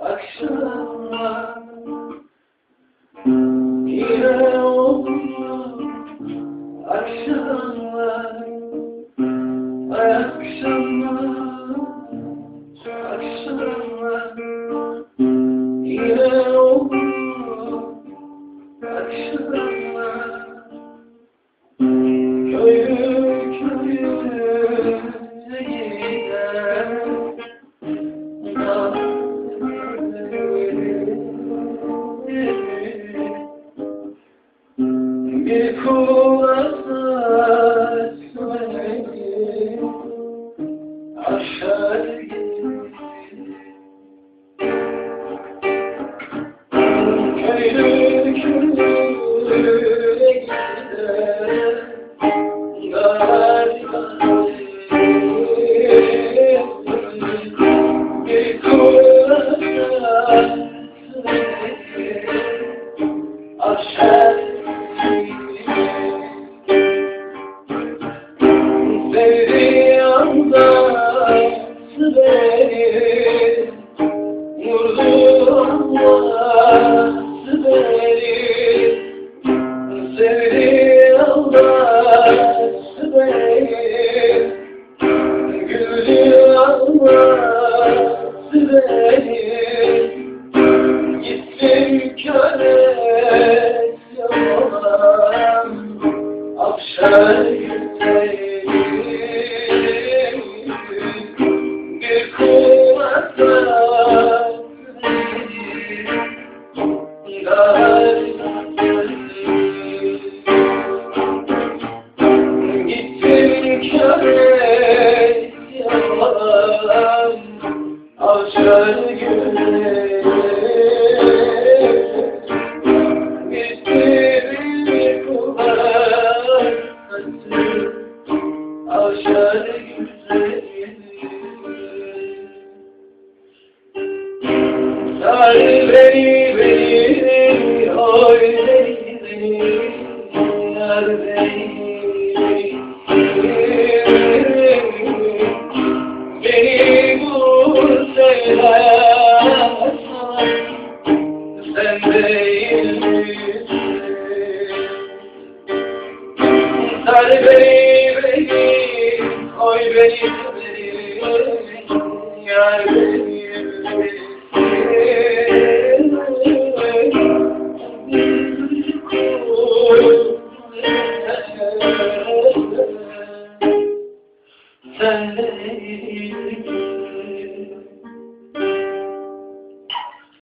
Akşamlar bir kulasa söyledi aşağı Köylü köylüye gider bir kulasa söyledi aşağı Akşam yüzeyim Avşar güneş Sar beni beni oy beni beni beni bul sevmezsen Sen değil misin Sar beni Yar Sen